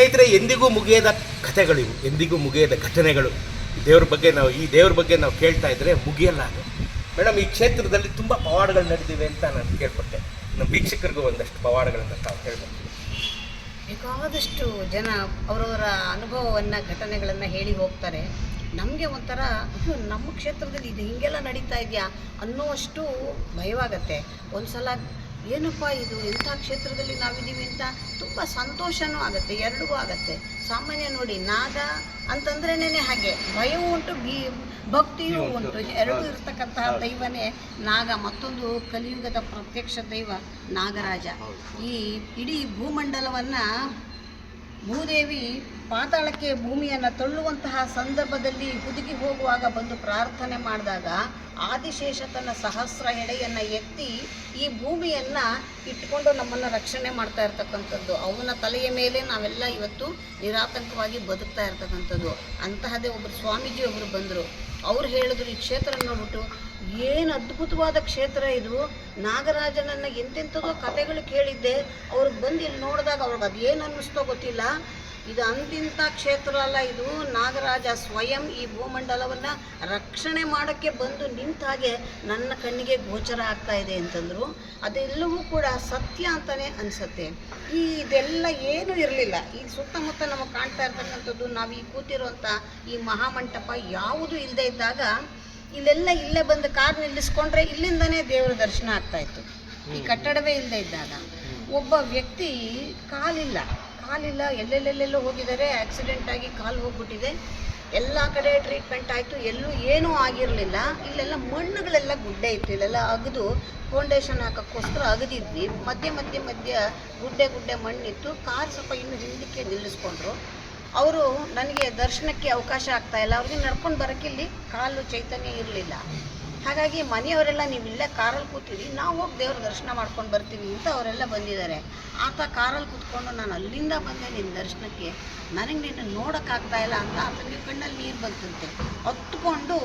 ಸ್ನೇಹಿತರೆ, ಎಂದಿಗೂ ಮುಗಿಯದ ಕಥೆಗಳಿವು ಎಂದಿಗೂ ಮುಗಿಯದ ಘಟನೆಗಳು. ದೇವ್ರ ಬಗ್ಗೆ ನಾವು, ಈ ದೇವ್ರ ಬಗ್ಗೆ ನಾವು ಕೇಳ್ತಾ ಇದ್ರೆ ಮುಗಿಯಲ್ಲ ಅದು. ಮೇಡಮ್ ಈ ಕ್ಷೇತ್ರದಲ್ಲಿ ತುಂಬ ಪವಾಡಗಳು ನಡೆದಿವೆ ಅಂತ ನಾನು ಕೇಳ್ಪಟ್ಟೆ. ನಮ್ಮ ವೀಕ್ಷಕರಿಗೂ ಒಂದಷ್ಟು ಪವಾಡಗಳನ್ನು ತಾವು ಕೇಳ್ಬೋದು ಬೇಕಾದಷ್ಟು ಜನ ಅವರವರ ಅನುಭವವನ್ನು, ಘಟನೆಗಳನ್ನು ಹೇಳಿ ಹೋಗ್ತಾರೆ. ನಮಗೆ ಒಂಥರ ನಮ್ಮ ಕ್ಷೇತ್ರದಲ್ಲಿ ಇದು ಹೀಗೆಲ್ಲ ನಡೀತಾ ಇದೆಯಾ ಅನ್ನುವಷ್ಟು ಭಯವಾಗತ್ತೆ. ಒಂದು ಸಲ ಏನಪ್ಪ ಇದು? ಇಂಥ ಕ್ಷೇತ್ರದಲ್ಲಿ ನಾವಿದ್ದೀವಿ ಅಂತ ತುಂಬ ಸಂತೋಷನೂ ಆಗುತ್ತೆ ಎರಡೂ ಆಗುತ್ತೆ. ಸಾಮಾನ್ಯ ನೋಡಿ ನಾಗ ಅಂತಂದ್ರೇನೆ ಹಾಗೆ? ಭಯವೂ ಉಂಟು ಬಿ ಭಕ್ತಿಯೂ ಉಂಟು. ಎರಡೂ ಇರ್ತಕ್ಕಂತಹ ದೈವನೇ ನಾಗ ಮತ್ತೊಂದು ಕಲಿಯುಗದ ಪ್ರತ್ಯಕ್ಷ ದೈವ ನಾಗರಾಜ. ಈ ಇಡೀ ಭೂಮಂಡಲವನ್ನು ಭೂದೇವಿ ಪಾತಾಳಕ್ಕೆ ಭೂಮಿಯನ್ನು ತಳ್ಳುವಂತಹ ಸಂದರ್ಭದಲ್ಲಿ ಹುದುಗಿ ಹೋಗುವಾಗ ಬಂದು ಪ್ರಾರ್ಥನೆ ಮಾಡಿದಾಗ ಆದಿಶೇಷ ತನ್ನ ಸಹಸ್ರ ಎಡೆಯನ್ನು ಎತ್ತಿ ಈ ಭೂಮಿಯನ್ನು ಇಟ್ಕೊಂಡು ನಮ್ಮನ್ನು ರಕ್ಷಣೆ ಮಾಡ್ತಾ ಇರ್ತಕ್ಕಂಥದ್ದು. ಅವನ ತಲೆಯ ಮೇಲೆ ನಾವೆಲ್ಲ ಇವತ್ತು ನಿರಾತಂಕವಾಗಿ ಬದುಕ್ತಾ ಇರ್ತಕ್ಕಂಥದ್ದು. ಅಂತಹದೇ ಒಬ್ಬರು ಸ್ವಾಮೀಜಿ ಒಬ್ಬರು ಬಂದರು. ಅವ್ರು ಹೇಳಿದ್ರು, ಈ ಕ್ಷೇತ್ರ ನೋಡ್ಬಿಟ್ಟು ಏನು ಅದ್ಭುತವಾದ ಕ್ಷೇತ್ರ ಇದು. ನಾಗರಾಜನನ್ನ ಎಂತೆಂಥದೋ ಕಥೆಗಳು ಕೇಳಿದ್ದೆ. ಅವ್ರಿಗೆ ಬಂದು ಇಲ್ಲಿ ನೋಡಿದಾಗ ಅವ್ರಿಗೆ ಅದು ಏನು ಅನ್ನಿಸ್ತೋ ಗೊತ್ತಿಲ್ಲ. ಇದು ಅಂತಿಂಥ ಕ್ಷೇತ್ರ ಅಲ್ಲ, ಇದು ನಾಗರಾಜ ಸ್ವಯಂ ಈ ಭೂಮಂಡಲವನ್ನು ರಕ್ಷಣೆ ಮಾಡೋಕ್ಕೆ ಬಂದು ನಿಂತ ಹಾಗೆ ನನ್ನ ಕಣ್ಣಿಗೆ ಗೋಚರ ಆಗ್ತಾ ಇದೆ ಅಂತಂದರು. ಅದೆಲ್ಲವೂ ಕೂಡ ಸತ್ಯ ಅಂತಲೇ ಅನಿಸುತ್ತೆ. ಈ ಇದೆಲ್ಲ ಏನೂ ಇರಲಿಲ್ಲ. ಈ ಸುತ್ತಮುತ್ತ ನಮಗೆ ಕಾಣ್ತಾ ಇರ್ತಕ್ಕಂಥದ್ದು ನಾವು ಈ ಕೂತಿರುವಂಥ ಈ ಮಹಾಮಂಟಪ ಯಾವುದೂ ಇಲ್ಲದೆ ಇದ್ದಾಗ ಇಲ್ಲೆಲ್ಲ ಇಲ್ಲೇ ಬಂದು ಕಾರ್ ನಿಲ್ಲಿಸ್ಕೊಂಡ್ರೆ ಇಲ್ಲಿಂದನೇ ದೇವರ ದರ್ಶನ ಆಗ್ತಾ ಇತ್ತು. ಈ ಕಟ್ಟಡವೇ ಇಲ್ಲದೆ ಇದ್ದಾಗ. ಒಬ್ಬ ವ್ಯಕ್ತಿ ಕಾಲಿಲ್ಲ. ಕಾಲಿಲ್ಲ, ಎಲ್ಲೆಲ್ಲೆಲ್ಲೆಲ್ಲೋ ಹೋಗಿದ್ದಾರೆ ಆಕ್ಸಿಡೆಂಟ್ ಆಗಿ ಕಾಲು ಹೋಗ್ಬಿಟ್ಟಿದೆ. ಎಲ್ಲ ಕಡೆ ಟ್ರೀಟ್ಮೆಂಟ್ ಆಯಿತು, ಎಲ್ಲೂ ಏನೂ ಆಗಿರಲಿಲ್ಲ. ಇಲ್ಲೆಲ್ಲ ಮಣ್ಣುಗಳೆಲ್ಲ ಗುಡ್ಡೆ ಇತ್ತು, ಇಲ್ಲೆಲ್ಲ ಅಗದು ಫೌಂಡೇಶನ್ ಹಾಕೋಕ್ಕೋಸ್ಕರ ಅಗದಿದ್ವಿ. ಮಧ್ಯೆ ಮಧ್ಯೆ, ಮಧ್ಯ ಗುಡ್ಡೆ ಗುಡ್ಡೆ ಮಣ್ಣಿತ್ತು. ಕಾರ್ ಸ್ವಲ್ಪ ಇನ್ನು ಹಿಂದಕ್ಕೆ ನಿಲ್ಲಿಸ್ಕೊಂಡ್ರು. ಅವರು ನನಗೆ ದರ್ಶನಕ್ಕೆ ಅವಕಾಶ ಆಗ್ತಾ ಇಲ್ಲ. ಅವ್ರಿಗೆ ನಡ್ಕೊಂಡು ಬರೋಕ್ಕಿಲ್ಲಿ ಕಾಲು ಚೈತನ್ಯ ಇರಲಿಲ್ಲ. ಹಾಗಾಗಿ ಮನೆಯವರೆಲ್ಲ ನೀವು ಇಲ್ಲೇ ಕಾರಲ್ಲಿ ಕೂತೀರಿ, ನಾವು ಹೋಗಿ ದೇವ್ರ ದರ್ಶನ ಮಾಡ್ಕೊಂಡು ಬರ್ತೀವಿ ಅಂತ ಅವರೆಲ್ಲ ಬಂದಿದ್ದಾರೆ. ಆತ ಕಾರಲ್ಲಿ ಕೂತ್ಕೊಂಡು ನಾನು ಅಲ್ಲಿಂದ ಬಂದೆ ನಿನ್ನ ದರ್ಶನಕ್ಕೆ. ನನಗೆ ನಿನ್ನ ನೋಡೋಕ್ಕಾಗ್ತಾ ಇಲ್ಲ ಅಂತ ಆತನಿಗೆ ಕಣ್ಣಲ್ಲಿ ನೀರು ಬಂತಂತೆ. ಹತ್ಕೊಂಡು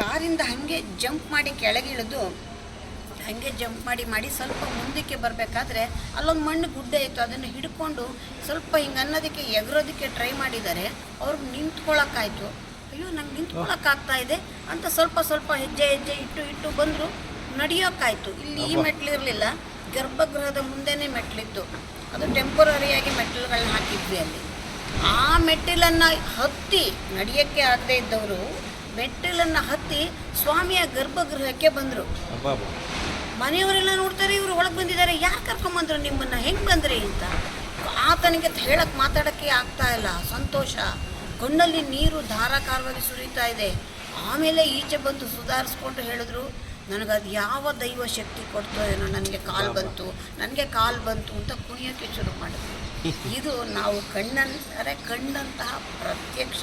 ಕಾರಿಂದ ಹಾಗೆ ಜಂಪ್ ಮಾಡಿ ಕೆಳಗಿಳಿದು ಹಾಗೆ ಜಂಪ್ ಮಾಡಿ ಮಾಡಿ ಸ್ವಲ್ಪ ಮುಂದಕ್ಕೆ ಬರಬೇಕಾದ್ರೆ ಅಲ್ಲೊಂದು ಮಣ್ಣು ಗುಡ್ಡೆ ಇತ್ತು, ಅದನ್ನು ಹಿಡ್ಕೊಂಡು ಸ್ವಲ್ಪ ಹಿಂಗೆ ಅನ್ನೋದಕ್ಕೆ ಎಗರೋದಕ್ಕೆ ಟ್ರೈ ಮಾಡಿದ್ದಾರೆ. ಅವ್ರಿಗೆ ನಿಂತ್ಕೊಳ್ಳೋಕ್ಕಾಯ್ತು ಅಯ್ಯೋ ನಂಗೆ ನಿಂತ್ಕೊಳ್ಳೋಕ್ಕಾಗ್ತಾ ಇದೆ ಅಂತ ಸ್ವಲ್ಪ ಸ್ವಲ್ಪ ಹೆಜ್ಜೆ ಹೆಜ್ಜೆ ಇಟ್ಟು ಇಟ್ಟು ಬಂದರು ನಡೆಯೋಕ್ಕಾಯ್ತು ಇಲ್ಲಿ ಈ ಮೆಟ್ಲು ಇರಲಿಲ್ಲ ಗರ್ಭಗೃಹದ ಮುಂದೆನೇ ಮೆಟ್ಲಿತ್ತು ಅದು ಟೆಂಪರರಿಯಾಗಿ ಮೆಟ್ಲುಗಳನ್ನ ಹಾಕಿದ್ವಿ ಅಲ್ಲಿ. ಆ ಮೆಟ್ಟಿಲನ್ನು ಹತ್ತಿ ನಡೆಯೋಕ್ಕೆ ಆಗದೆ ಇದ್ದವರು ಮೆಟ್ಟಿಲನ್ನು ಹತ್ತಿ ಸ್ವಾಮಿಯ ಗರ್ಭಗೃಹಕ್ಕೆ ಬಂದರು. ಮನೆಯವರೆಲ್ಲ ನೋಡ್ತಾರೆ ಇವರು ಒಳಗೆ ಬಂದಿದ್ದಾರೆ. ಯಾರು ಕರ್ಕೊಂಬಂದರು ನಿಮ್ಮನ್ನು? ಹೆಂಗೆ ಬಂದ್ರಿ ಅಂತ. ಆತನಿಗೆ ಹೇಳಕ್ಕೆ ಮಾತಾಡೋಕ್ಕೆ ಆಗ್ತಾ ಇಲ್ಲ. ಸಂತೋಷ. ಕಣ್ಣಲ್ಲಿ ನೀರು ಧಾರಾಕಾರವಾಗಿ ಸುರಿತಾ ಇದೆ. ಆಮೇಲೆ ಈಚೆ ಬಂದು ಸುಧಾರಿಸ್ಕೊಂಡು ಹೇಳಿದ್ರು ನನಗದು ಯಾವ ದೈವ ಶಕ್ತಿ ಕೊಡ್ತೋ ಏನೋ ನನಗೆ ಕಾಲು ಬಂತು ನನಗೆ ಕಾಲು ಬಂತು ಅಂತ ಕುಣಿಯೋಕ್ಕೆ ಶುರು ಮಾಡಿದ್ರು. ಇದು ನಾವು ಕಣ್ಣಂದರೆ ಕಣ್ಣಂತಹ ಪ್ರತ್ಯಕ್ಷ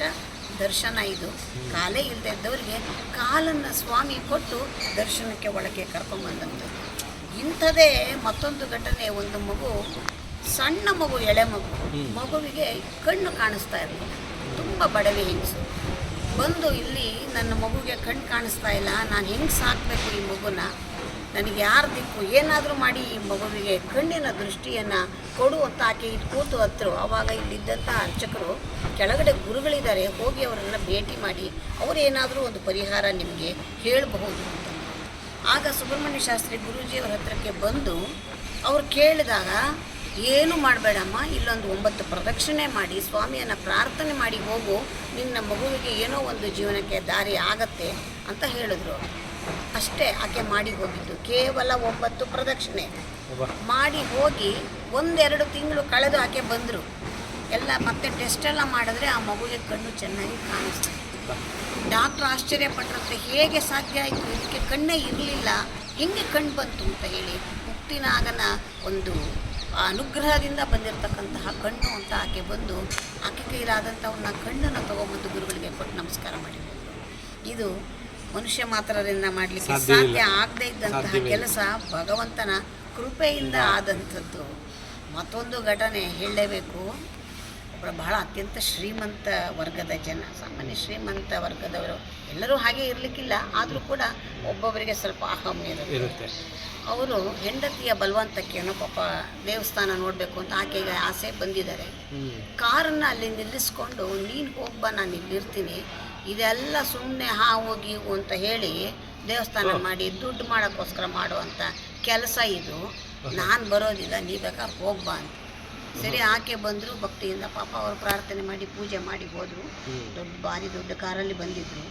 ದರ್ಶನ ಇದು. ಕಾಲೇ ಇಲ್ಲದೆ ಇದ್ದವರಿಗೆ ಕಾಲನ್ನು ಸ್ವಾಮಿ ಕೊಟ್ಟು ದರ್ಶನಕ್ಕೆ ಒಳಗೆ ಕರ್ಕೊಂಡ್ಬಂದಂಥದ್ದು ಇಂಥದೇ ಮತ್ತೊಂದು ಘಟನೆ ಒಂದು ಮಗು ಸಣ್ಣ ಮಗು ಎಳೆ ಮಗು. ಮಗುವಿಗೆ ಕಣ್ಣು ಕಾಣಿಸ್ತಾ ಇರಲಿಲ್ಲ. ತುಂಬ ಬಡವಿ ಹೆಂಗಸು. ಬಂದು ಇಲ್ಲಿ ನನ್ನ ಮಗುಗೆ ಕಣ್ಣು ಕಾಣಿಸ್ತಾ ಇಲ್ಲ, ನಾನು ಹೆಂಗೆ ಸಾಕಬೇಕು ಈ ಮಗುನ? ನನಗೆ ಯಾರು ದಿಕ್ಕು? ಏನಾದರೂ ಮಾಡಿ ಈ ಮಗುವಿಗೆ ಕಣ್ಣಿನ ದೃಷ್ಟಿಯನ್ನು ಕೊಡು ಆಕೆ ಇಲ್ಲಿ ಕೂತು ಹತ್ರ. ಆವಾಗ ಇಲ್ಲಿದ್ದಂಥ ಅರ್ಚಕರು ಕೆಳಗಡೆ ಗುರುಗಳಿದ್ದಾರೆ, ಹೋಗಿ ಅವರನ್ನು ಭೇಟಿ ಮಾಡಿ ಅವರೇನಾದರೂ ಒಂದು ಪರಿಹಾರ ನಿಮಗೆ ಹೇಳಬಹುದು ಅಂತ. ಆಗ ಸುಬ್ರಹ್ಮಣ್ಯ ಶಾಸ್ತ್ರಿ ಗುರೂಜಿಯವರ ಹತ್ರಕ್ಕೆ ಬಂದು ಅವ್ರು ಕೇಳಿದಾಗ ಏನು ಮಾಡಬೇಡಮ್ಮ? ಇಲ್ಲೊಂದು ಒಂಬತ್ತು ಪ್ರದಕ್ಷಿಣೆ ಮಾಡಿ ಸ್ವಾಮಿಯನ್ನು ಪ್ರಾರ್ಥನೆ ಮಾಡಿ ಹೋಗು. ನಿನ್ನ ಮಗುವಿಗೆ ಏನೋ ಒಂದು ಜೀವನಕ್ಕೆ ದಾರಿ ಆಗತ್ತೆ ಅಂತ ಹೇಳಿದ್ರು. ಅಷ್ಟೇ ಆಕೆ ಮಾಡಿ ಹೋಗಿದ್ದು. ಕೇವಲ ಒಂಬತ್ತು ಪ್ರದಕ್ಷಿಣೆ. ಮಾಡಿ ಹೋಗಿ ಒಂದೆರಡು ತಿಂಗಳು ಕಳೆದು ಆಕೆ ಬಂದರು. ಎಲ್ಲ ಮತ್ತೆ ಟೆಸ್ಟ್ ಎಲ್ಲ ಮಾಡಿದ್ರೆ ಆ ಮಗುವಿಗೆ ಕಣ್ಣು ಚೆನ್ನಾಗಿ ಕಾಣಿಸ್ತು. ಡಾಕ್ಟ್ರ್ ಆಶ್ಚರ್ಯಪಟ್ಟರಂತೆ ಹೇಗೆ ಸಾಧ್ಯ ಆಯಿತು? ಇದಕ್ಕೆ ಕಣ್ಣೇ ಇರಲಿಲ್ಲ. ಹೆಂಗೆ ಕಣ್ಣು ಬಂತು? ಅಂತ ಹೇಳಿ ಮುಕ್ತಿನಾಗನ ಒಂದು ಅನುಗ್ರಹದಿಂದ ಬಂದಿರತಕ್ಕಂತಹ ಕಣ್ಣು ಅಂತ ಆಕೆ ಬಂದು ಆಕೆ ಕೈಲಾದಂಥ ಒಂದು ಕಣ್ಣನ್ನು ತಗೊಂಬಂದು ಗುರುಗಳಿಗೆ ಕೊಟ್ಟು ನಮಸ್ಕಾರ ಮಾಡಿದ್ರು ಇದು ಮನುಷ್ಯ ಮಾತ್ರರಿಂದ ಮಾಡಲಿಕ್ಕೆ ಸಾಧ್ಯ ಆಗದೇ ಇದ್ದಂತಹ ಕೆಲಸ ಭಗವಂತನ ಕೃಪೆಯಿಂದ ಆದಂಥದ್ದು. ಮತ್ತೊಂದು ಘಟನೆ ಹೇಳಲೇಬೇಕು. ಬಹಳ ಅತ್ಯಂತ ಶ್ರೀಮಂತ ವರ್ಗದ ಜನ ಸಾಮಾನ್ಯ ಶ್ರೀಮಂತ ವರ್ಗದವರು. ಎಲ್ಲರೂ ಹಾಗೆ ಇರಲಿಕ್ಕಿಲ್ಲ ಆದರೂ ಕೂಡ ಒಬ್ಬೊಬ್ಬರಿಗೆ ಸ್ವಲ್ಪ ಅಹಂ ಇರುತ್ತೆ. ಅವರು ಹೆಂಡತಿಯ ಬಲವಂತಕ್ಕೆ ಏನೋ ಪಾಪ ದೇವಸ್ಥಾನ ನೋಡಬೇಕು ಅಂತ ಆಕೆಗೆ ಆಸೆ ಬಂದಿದ್ದಾರೆ. ಕಾರನ್ನು ಅಲ್ಲಿ ನಿಲ್ಲಿಸ್ಕೊಂಡು ನೀನು ಹೋಗ್ಬ ನಾನು ಇಲ್ಲಿರ್ತೀನಿ ಇದೆಲ್ಲ ಸುಮ್ಮನೆ ಹಾ ಹೋಗಿ ಅಂತ ಹೇಳಿ ದೇವಸ್ಥಾನ ಮಾಡಿ ದುಡ್ಡು ಮಾಡೋಕ್ಕೋಸ್ಕರ ಮಾಡುವಂಥ ಕೆಲಸ ಇದು. ನಾನು ಬರೋದಿಲ್ಲ ನೀ ಬೇಕಾದ್ರೆ ಹೋಗ್ಬಾ ಅಂತ. ಸರಿ ಆಕೆ ಬಂದರು ಭಕ್ತಿಯಿಂದ ಪಾಪ ಅವರು ಪ್ರಾರ್ಥನೆ ಮಾಡಿ ಪೂಜೆ ಮಾಡಿ ಹೋದರು. ದೊಡ್ಡ ಭಾರಿ ದೊಡ್ಡ ಕಾರಲ್ಲಿ ಬಂದಿದ್ರು.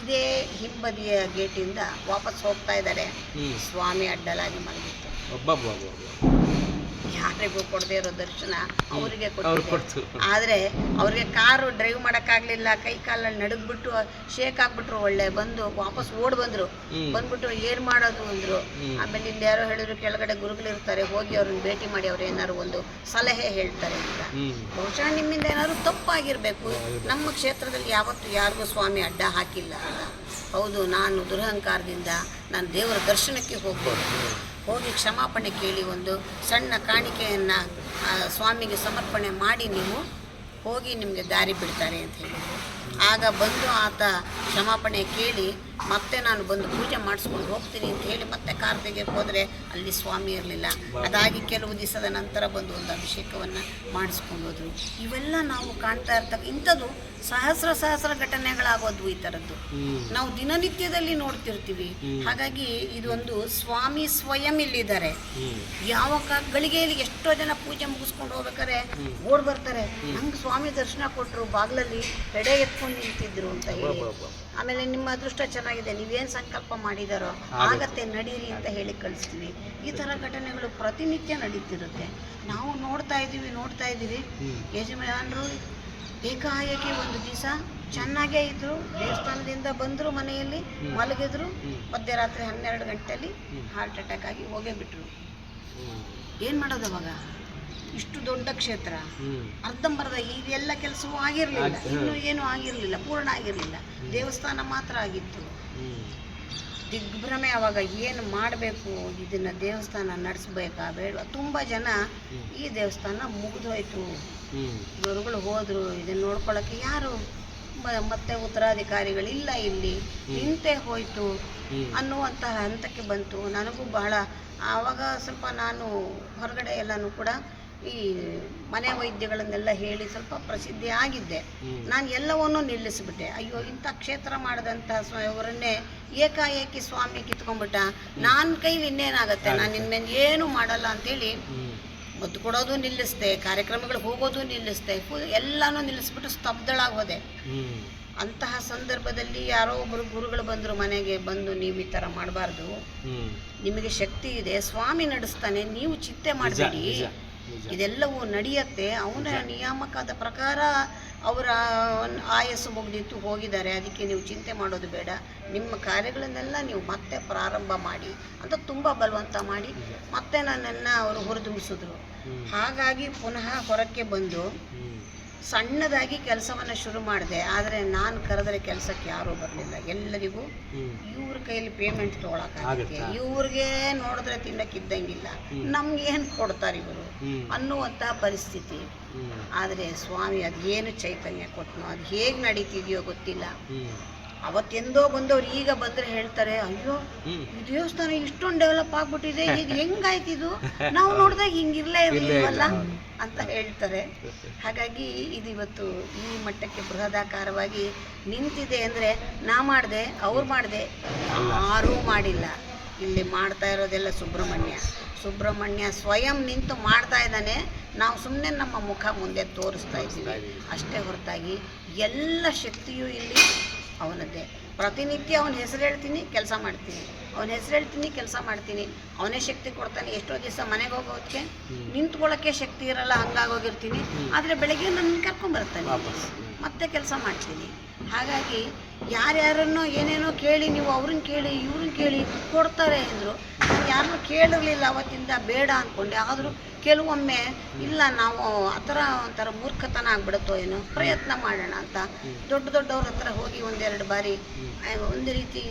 ಇದೇ ಹಿಂಬದಿಯ ಗೇಟಿಂದ ವಾಪಸ್ ಹೋಗ್ತಾ ಇದ್ದಾರೆ. ಸ್ವಾಮಿ ಅಡ್ಡಲಾಗಿ ಮಲಗಿತ್ತು. ಯಾರಿಗೂ ಕೊಡದೇ ಇರೋ ದರ್ಶನ ಅವರಿಗೆ ಕೊಟ್ಟು ಆದ್ರೆ ಕೊಡ್ತು ಆದರೆ ಅವ್ರಿಗೆ ಕಾರು ಡ್ರೈವ್ ಮಾಡೋಕ್ಕಾಗಲಿಲ್ಲ ಕೈ ಕಾಲಲ್ಲಿ ನಡುಗ್ಬಿಟ್ಟು ಶೇಕ್ ಆಗ್ಬಿಟ್ರು ಒಳ್ಳೆ ಬಂದು ವಾಪಸ್ ಓಡ್ ಬಂದ್ರು. ಬಂದ್ಬಿಟ್ಟು ಏನು ಮಾಡೋದು ಅಂದರು. ಆಮೇಲೆ ಇಲ್ಲಿ ಯಾರೋ ಹೇಳಿದ್ರು ಕೆಳಗಡೆ ಗುರುಗಳು ಇರ್ತಾರೆ ಹೋಗಿ ಅವ್ರನ್ನ ಭೇಟಿ ಮಾಡಿ ಅವ್ರು ಏನಾದ್ರು ಒಂದು ಸಲಹೆ ಹೇಳ್ತಾರೆ ಅಂತ. ಬಹುಶಃ ನಿಮ್ಮಿಂದ ಏನಾದ್ರು ತಪ್ಪಾಗಿರಬೇಕು. ನಮ್ಮ ಕ್ಷೇತ್ರದಲ್ಲಿ ಯಾವತ್ತು ಯಾರಿಗೂ ಸ್ವಾಮಿ ಅಡ್ಡ ಹಾಕಿಲ್ಲ ಅಂತ. ಹೌದು, ನಾನು ದುರಹಂಕಾರದಿಂದ ನಾನು ದೇವರ ದರ್ಶನಕ್ಕೆ ಹೋಗ್ಬೋದು. ಹೋಗಿ ಕ್ಷಮಾಪಣೆ ಕೇಳಿ ಒಂದು ಸಣ್ಣ ಕಾಣಿಕೆಯನ್ನು ಸ್ವಾಮಿಗೆ ಸಮರ್ಪಣೆ ಮಾಡಿ ನೀವು ಹೋಗಿ ನಿಮಗೆ ದಾರಿ ಬಿಡ್ತಾರೆ ಅಂತ ಹೇಳಿದ್ರು. ಆಗ ಬಂದು ಆತ ಕ್ಷಮಾಪಣೆ ಕೇಳಿ ಮತ್ತೆ ನಾನು ಬಂದು ಪೂಜೆ ಮಾಡಿಸ್ಕೊಂಡು ಹೋಗ್ತೀನಿ ಅಂತ ಹೇಳಿ ಮತ್ತೆ ಕಾರ್ ತೆಗೆಯಕ್ಕೆ ಹೋದರೆ ಅಲ್ಲಿ ಸ್ವಾಮಿ ಇರಲಿಲ್ಲ. ಅದಾಗಿ ಕೆಲವು ದಿವಸದ ನಂತರ ಬಂದು ಒಂದು ಅಭಿಷೇಕವನ್ನು ಮಾಡಿಸ್ಕೊಂಡು ಹೋದ್ರು. ಇವೆಲ್ಲ ನಾವು ಕಾಣ್ತಾ ಇರ್ತಕ್ಕ ಇಂಥದ್ದು ಸಹಸ್ರ ಸಹಸ್ರ ಘಟನೆಗಳಾಗೋದು ಈ ಥರದ್ದು. ನಾವು ದಿನನಿತ್ಯದಲ್ಲಿ ನೋಡ್ತಿರ್ತೀವಿ. ಹಾಗಾಗಿ ಇದೊಂದು ಸ್ವಾಮಿ ಸ್ವಯಂ ಇಲ್ಲಿದ್ದಾರೆ. ಯಾವ ಗಳಿಗೆಯಲ್ಲಿ ಎಷ್ಟೋ ಜನ ಪೂಜೆ ಮುಗಿಸ್ಕೊಂಡು ಹೋಗ್ಬೇಕಾರೆ ಓಡ್ ಬರ್ತಾರೆ. ನಂಗೆ ಸ್ವಾಮಿ ದರ್ಶನ ಕೊಟ್ಟರು ಬಾಗ್ಲಲ್ಲಿ ಎಡೆ ಎತ್ಕೊಂಡು ನಿಂತಿದ್ರು ಅಂತ ಹೇಳಿ. ಆಮೇಲೆ ನಿಮ್ಮ ಅದೃಷ್ಟ ಚೆನ್ನಾಗಿದೆ ನೀವೇನು ಸಂಕಲ್ಪ ಮಾಡಿದಾರೋ ಆಗತ್ತೆ. ನಡೀರಿ ಅಂತ ಹೇಳಿ ಕಳಿಸ್ತೀವಿ ಈ ಥರ ಘಟನೆಗಳು ಪ್ರತಿನಿತ್ಯ ನಡೀತಿರುತ್ತೆ. ನಾವು ನೋಡ್ತಾ ಇದ್ದೀವಿ ನೋಡ್ತಾ ಇದ್ದೀವಿ. ಯಜಮಾನರು ಏಕಾಏಕಿ ಒಂದು ದಿವಸ ಚೆನ್ನಾಗೇ ಇದ್ರು ದೇವಸ್ಥಾನದಿಂದ ಬಂದರು ಮನೆಯಲ್ಲಿ ಮಲಗಿದ್ರು. ಮಧ್ಯರಾತ್ರಿ ಹನ್ನೆರಡು ಗಂಟೆಯಲ್ಲಿ ಹಾರ್ಟ್ ಅಟ್ಯಾಕ್ ಆಗಿ ಹೋಗೇ ಬಿಟ್ಟರು ಏನು ಮಾಡೋದು ಅವಾಗ? ಇಷ್ಟು ದೊಡ್ಡ ಕ್ಷೇತ್ರ. ಅರ್ಧಂಬರ್ಧ ಇದೆಲ್ಲ ಕೆಲಸವೂ ಆಗಿರಲಿಲ್ಲ. ಆಗ್- ಇನ್ನೂ ಏನೂ ಆಗಿರಲಿಲ್ಲ ಪೂರ್ಣ ಆಗಿರಲಿಲ್ಲ. ದೇವಸ್ಥಾನ ಮಾತ್ರ ಆಗಿತ್ತು. ದಿಗ್ಭ್ರಮೆ ಅವಾಗ ಏನು ಮಾಡಬೇಕು ಇದನ್ನ ದೇವಸ್ಥಾನ ನಡೆಸ್ಬೇಕಾ ಬೇಡ. ತುಂಬ ಜನ ಈ ದೇವಸ್ಥಾನ ಮುಗಿದೋಯ್ತು ಗುರುಗಳು ಹೋದರು ಇದನ್ನ ನೋಡ್ಕೊಳ್ಳೋಕ್ಕೆ ಯಾರು ಮತ್ತೆ ಉತ್ತರಾಧಿಕಾರಿಗಳಿಲ್ಲ ಇಲ್ಲಿ ನಿಂತೆ ಹೋಯ್ತು. ಅನ್ನುವಂತಹ ಹಂತಕ್ಕೆ ಬಂತು. ನನಗೂ ಬಹಳ ಆವಾಗ ಸ್ವಲ್ಪ ನಾನು ಹೊರಗಡೆ ಎಲ್ಲನೂ ಕೂಡ ಈ ಮನೆ ವೈದ್ಯಗಳನ್ನೆಲ್ಲ ಹೇಳಿ ಸ್ವಲ್ಪ ಪ್ರಸಿದ್ಧಿ ಆಗಿದ್ದೆ. ನಾನು ಎಲ್ಲವನ್ನೂ ನಿಲ್ಲಿಸಿಬಿಟ್ಟೆ. ಅಯ್ಯೋ ಇಂಥ ಕ್ಷೇತ್ರ ಮಾಡಿದಂಥ ಸ್ವಯವರನ್ನೇ ಏಕಾಏಕಿ ಸ್ವಾಮಿ ಕಿತ್ಕೊಂಡ್ಬಿಟ್ಟ. ನನ್ನ ಕೈಲಿ ಇನ್ನೇನಾಗುತ್ತೆ? ನಾನು ಇನ್ಮೇಲೆ ಏನೂ ಮಾಡಲ್ಲ ಅಂತೇಳಿ ಮದ್ದು ಕೊಡೋದು ನಿಲ್ಲಿಸ್ದೆ. ಕಾರ್ಯಕ್ರಮಗಳಿಗೆ ಹೋಗೋದು ನಿಲ್ಲಿಸ್ದೆ. ಎಲ್ಲನೂ ನಿಲ್ಲಿಸ್ಬಿಟ್ಟು ಸ್ತಬ್ಧಳಾಗಿ ಹೋದೆ ಅಂತಹ ಸಂದರ್ಭದಲ್ಲಿ ಯಾರೋ ಒಬ್ಬರು ಗುರುಗಳು ಬಂದರು ಮನೆಗೆ ಬಂದು ನೀವು ಈ ಥರ ಮಾಡಬಾರ್ದು. ನಿಮಗೆ ಶಕ್ತಿ ಇದೆ. ಸ್ವಾಮಿ ನಡೆಸ್ತಾನೆ. ನೀವು ಚಿಂತೆ ಮಾಡಬೇಡಿ. ಇದೆಲ್ಲವೂ ನಡೆಯುತ್ತೆ. ಅವನ ನಿಯಾಮಕದ ಪ್ರಕಾರ ಅವರ ಆಯಸ್ಸು ಮುಗಿದಿತ್ತು ಹೋಗಿದ್ದಾರೆ. ಅದಕ್ಕೆ ನೀವು ಚಿಂತೆ ಮಾಡೋದು ಬೇಡ. ನಿಮ್ಮ ಕಾರ್ಯಗಳನ್ನೆಲ್ಲ ನೀವು ಮತ್ತೆ ಪ್ರಾರಂಭ ಮಾಡಿ ಅಂತ ತುಂಬ ಬಲವಂತ ಮಾಡಿ ಮತ್ತೆ ನನ್ನನ್ನು ಅವರು ಹುರಿದುಂಬಿಸಿದ್ರು. ಹಾಗಾಗಿ ಪುನಃ ಹೊರಕ್ಕೆ ಬಂದು ಸಣ್ಣದಾಗಿ ಕೆಲಸವನ್ನು ಶುರು ಮಾಡಿದೆ ಆದರೆ ನಾನು ಕರೆದರೆ ಕೆಲಸಕ್ಕೆ ಯಾರೂ ಬರಲಿಲ್ಲ. ಎಲ್ಲರಿಗೂ ಇವ್ರ ಕೈಯಲ್ಲಿ ಪೇಮೆಂಟ್ ತೊಗೊಳಕ್ಕಾಗುತ್ತೆ? ಇವ್ರಿಗೆ ನೋಡಿದ್ರೆ ತಿನ್ನಕ್ಕಿದ್ದಂಗಿಲ್ಲ. ನಮ್ಗೆ ಏನು ಕೊಡ್ತಾರೆ ಇವರು? ಅನ್ನುವಂಥ ಪರಿಸ್ಥಿತಿ. ಆದರೆ ಸ್ವಾಮಿ ಅದೇನು ಚೈತನ್ಯ ಕೊಟ್ಟನು ಅದು ಹೇಗೆ ನಡೀತಿದೆಯೋ ಗೊತ್ತಿಲ್ಲ. ಅವತ್ತೆಂದೋ ಬಂದವ್ರು ಈಗ ಬಂದ್ರೆ ಹೇಳ್ತಾರೆ ಅಯ್ಯೋ ಈ ದೇವಸ್ಥಾನ ಇಷ್ಟೊಂದು ಡೆವಲಪ್ ಆಗ್ಬಿಟ್ಟಿದೆ ಇದು? ಹೆಂಗಾಯ್ತಿದು ನಾವು ನೋಡಿದಾಗ ಹಿಂಗಿರ್ಲೇ ಇರಲಿಲ್ವಲ್ಲ? ಅಂತ ಹೇಳ್ತಾರೆ. ಹಾಗಾಗಿ ಇದು ಇವತ್ತು ಈ ಮಟ್ಟಕ್ಕೆ ಬೃಹದಾಕಾರವಾಗಿ ನಿಂತಿದೆ ಅಂದರೆ ನಾ ಮಾಡಿದೆ ಅವ್ರು ಮಾಡಿದೆ. ಯಾರೂ ಮಾಡಿಲ್ಲ. ಇಲ್ಲಿ ಮಾಡ್ತಾ ಇರೋದೆಲ್ಲ ಸುಬ್ರಹ್ಮಣ್ಯ. ಸುಬ್ರಹ್ಮಣ್ಯ ಸ್ವಯಂ ನಿಂತು ಮಾಡ್ತಾ ಇದ್ದಾನೆ. ನಾವು ಸುಮ್ಮನೆ ನಮ್ಮ ಮುಖ ಮುಂದೆ ತೋರಿಸ್ತಾ ಇದ್ದೀವಿ. ಅಷ್ಟೇ ಹೊರತಾಗಿ ಎಲ್ಲ ಶಕ್ತಿಯೂ ಇಲ್ಲಿ ಅವನದ್ದೇ. ಪ್ರತಿನಿತ್ಯ ಅವನ ಹೆಸರು ಹೇಳ್ತೀನಿ ಕೆಲಸ ಮಾಡ್ತೀನಿ. ಅವನ ಹೆಸರು ಹೇಳ್ತೀನಿ ಕೆಲಸ ಮಾಡ್ತೀನಿ. ಅವನೇ ಶಕ್ತಿ ಕೊಡ್ತಾನೆ ಎಷ್ಟೋ ದಿವಸ ಮನೆಗೆ ಹೋಗೋದಕ್ಕೆ ನಿಂತ್ಕೊಳ್ಳೋಕ್ಕೆ ಶಕ್ತಿ ಇರಲ್ಲ ಹಂಗಾಗೋಗಿರ್ತೀನಿ. ಆದರೆ ಬೆಳಗ್ಗೆ ನನ್ನ ಕರ್ಕೊಂಬರ್ತಾನೆ ಮತ್ತೆ ಕೆಲಸ ಮಾಡ್ತೀನಿ. ಹಾಗಾಗಿ ಯಾರ್ಯಾರನ್ನೋ ಏನೇನೋ ಕೇಳಿ, ನೀವು ಅವ್ರನ್ನ ಕೇಳಿ, ಇವ್ರನ್ನ ಕೇಳಿ ಕೊಡ್ತಾರೆ ಅಂದರು. ನಾನು ಯಾರನ್ನೂ ಕೇಳಿರಲಿಲ್ಲ ಅವತ್ತಿಂದ, ಬೇಡ ಅಂದ್ಕೊಂಡೆ ಆದರೂ ಕೆಲವೊಮ್ಮೆ, ಇಲ್ಲ ನಾವು ಆ ಥರ ಒಂಥರ ಮೂರ್ಖತನ ಆಗ್ಬಿಡುತ್ತೋ ಏನೋ, ಪ್ರಯತ್ನ ಮಾಡೋಣ ಅಂತ. ದೊಡ್ಡ ದೊಡ್ಡವ್ರ ಹತ್ರ ಹೋಗಿ ಒಂದೆರಡು ಬಾರಿ ಒಂದು ರೀತಿ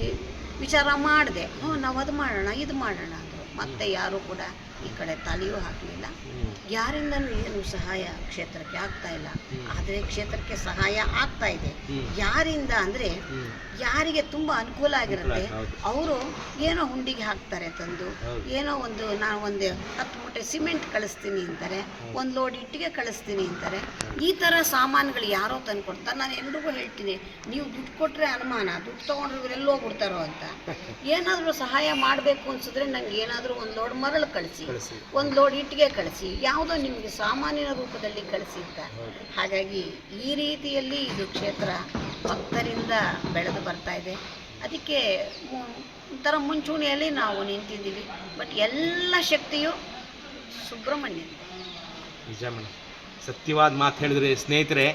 ವಿಚಾರ ಮಾಡಿದೆ. ಹ್ಞೂ ನಾವು ಅದು ಮಾಡೋಣ, ಇದು ಮಾಡೋಣ ಅಂದರು. ಮತ್ತೆ ಯಾರೂ ಕೂಡ ಈ ಕಡೆ ತಲೆಯೂ ಹಾಕಲಿಲ್ಲ. ಯಾರಿಂದನೂ ಏನು ಸಹಾಯ ಕ್ಷೇತ್ರಕ್ಕೆ ಆಗ್ತಾ ಇಲ್ಲ? ಆದರೆ ಕ್ಷೇತ್ರಕ್ಕೆ ಸಹಾಯ ಆಗ್ತಾ ಇದೆ. ಯಾರಿಂದ ಅಂದರೆ. ಯಾರಿಗೆ ತುಂಬ ಅನುಕೂಲ ಆಗಿರುತ್ತೆ. ಅವರು ಏನೋ ಹುಂಡಿಗೆ ಹಾಕ್ತಾರೆ ತಂದು ಏನೋ ಒಂದು ನಾನು ಒಂದು ಹತ್ತು ಮೂಟೆ ಸಿಮೆಂಟ್ ಕಳಿಸ್ತೀನಿ ಅಂತಾರೆ ಒಂದು ಲೋಡ್ ಇಟ್ಟಿಗೆ ಕಳಿಸ್ತೀನಿ ಅಂತಾರೆ. ಈ ಥರ ಸಾಮಾನುಗಳು ಯಾರೋ ತಂದು ಕೊಡ್ತಾರೆ. ನಾನು ಎಲ್ರಿಗೂ ಹೇಳ್ತೀನಿ ನೀವು ದುಡ್ಡು ಕೊಟ್ಟರೆ ಅನುಮಾನ ದುಡ್ಡು ತೊಗೊಂಡ್ರೆ ಹೋಗ್ಬಿಡ್ತಾರೋ ಅಂತ. ಏನಾದರೂ ಸಹಾಯ ಮಾಡಬೇಕು ಅನ್ಸಿದ್ರೆ ನನಗೆ ಏನಾದರೂ ಒಂದು ಲೋಡ್ ಮರಳು ಕಳಿಸಿ. ಒಂದು ಲೋಡ್ ಇಟ್ಟಿಗೆ ಕಳಿಸಿ ಯಾವುದೋ ನಿಮಗೆ ಸಾಮಾನ್ಯ ರೂಪದಲ್ಲಿ ಕಳಿಸಿ ಹಾಗಾಗಿ ಈ ರೀತಿಯಲ್ಲಿ ಇದು ಕ್ಷೇತ್ರ ಭಕ್ತರಿಂದ ಬೆಳೆದು ಬರ್ತಾ ಇದೆ. ಅದಕ್ಕೆ ಒಂಥರ ಮುಂಚೂಣಿಯಲ್ಲಿ ನಾವು ನಿಂತಿದ್ದೀವಿ. ಬಟ್ ಎಲ್ಲ ಶಕ್ತಿಯು ಸುಬ್ರಹ್ಮಣ್ಯ ನಿಜ ಮೇಡಮ್ ಸತ್ಯವಾದ ಮಾತು ಹೇಳಿದ್ರೆ, ಸ್ನೇಹಿತರೆ,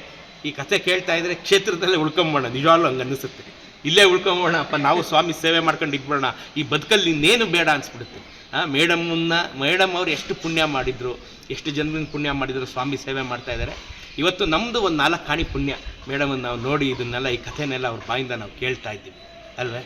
ಈ ಕಥೆ ಕೇಳ್ತಾ ಇದ್ರೆ ಕ್ಷೇತ್ರದಲ್ಲೇ ಉಳ್ಕೊಂಬೋಣ ನಿಜವಾಗ್ಲೂ ಹಂಗೆ ಅನಿಸುತ್ತೆ ಇಲ್ಲೇ ಉಳ್ಕೊಂಬೋಣ ಅಪ್ಪ ನಾವು ಸ್ವಾಮಿ ಸೇವೆ ಮಾಡ್ಕೊಂಡು ಇಟ್ಬಿಡೋಣ ಈ ಬದುಕಲ್ಲಿ ಇನ್ನೇನು ಬೇಡ ಅನ್ಸ್ಬಿಡುತ್ತೆ. ಹಾಂ ಮೇಡಮ್ನ, ಮೇಡಮ್ ಅವ್ರು ಎಷ್ಟು ಪುಣ್ಯ ಮಾಡಿದ್ರು, ಎಷ್ಟು ಜನರಿಂದ ಪುಣ್ಯ ಮಾಡಿದ್ರು, ಸ್ವಾಮಿ ಸೇವೆ ಮಾಡ್ತಾ ಇದ್ದಾರೆ. ಇವತ್ತು ನಮ್ಮದು ಒಂದು ನಾಲ್ಕು ಕಾಣಿ ಪುಣ್ಯ ಮೇಡಮನ್ನು ನಾವು ನೋಡಿ ಇದನ್ನೆಲ್ಲ, ಈ ಕಥೆನೆಲ್ಲ ಅವ್ರ ಬಾಯಿಂದ ನಾವು ಕೇಳ್ತಾ ಇದ್ದೀವಿ. ಅಲ್ವೇ?